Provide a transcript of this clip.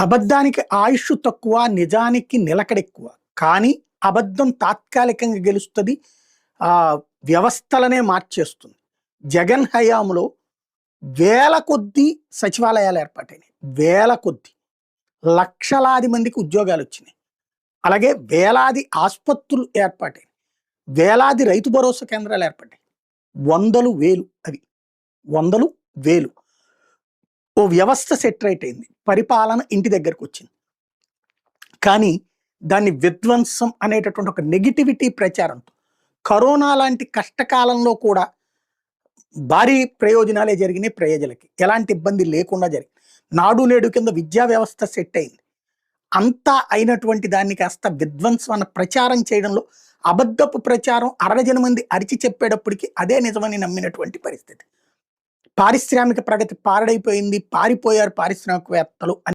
అబద్ధానికి ఆయుష్ తక్కువ నిజానికి నిలకడెక్కువ. కానీ అబద్ధం తాత్కాలికంగా గెలుస్తుంది ఆ వ్యవస్థలనే మార్చేస్తుంది. జగన్ హయాంలో వేల కొద్దీ సచివాలయాలు ఏర్పాటైనాయి. వేల కొద్దీ. లక్షలాది మందికి ఉద్యోగాలు వచ్చినాయి అలాగే వేలాది ఆసుపత్రులు ఏర్పాటైనాయి. వేలాది రైతు భరోసా కేంద్రాలు ఏర్పడ్డాయి. వందలు వేలు అవి. వందలు వేలు. ఓ వ్యవస్థ సెటరేట్ అయింది. పరిపాలన ఇంటి దగ్గరకు వచ్చింది. కానీ దాన్ని విధ్వంసం అనేటటువంటి ఒక నెగిటివిటీ ప్రచారంతో కరోనా లాంటి కష్టకాలంలో కూడా భారీ ప్రయోజనాలే జరిగినాయి ప్రజలకి. ఎలాంటి ఇబ్బంది లేకుండా జరిగింది. నాడు నేడు కింద విద్యా వ్యవస్థ సెట్ అయింది. అంతా అయినటువంటి దాన్ని కాస్త విధ్వంసం అన్న ప్రచారం చేయడంలో అబద్ధపు ప్రచారం అరడజన మంది అరిచి చెప్పేటప్పటికి అదే నిజమని నమ్మినటువంటి పరిస్థితి. పారిశ్రామిక ప్రగతి పారడైపోయింది పారిపోయారు పారిశ్రామికవేత్తలు అని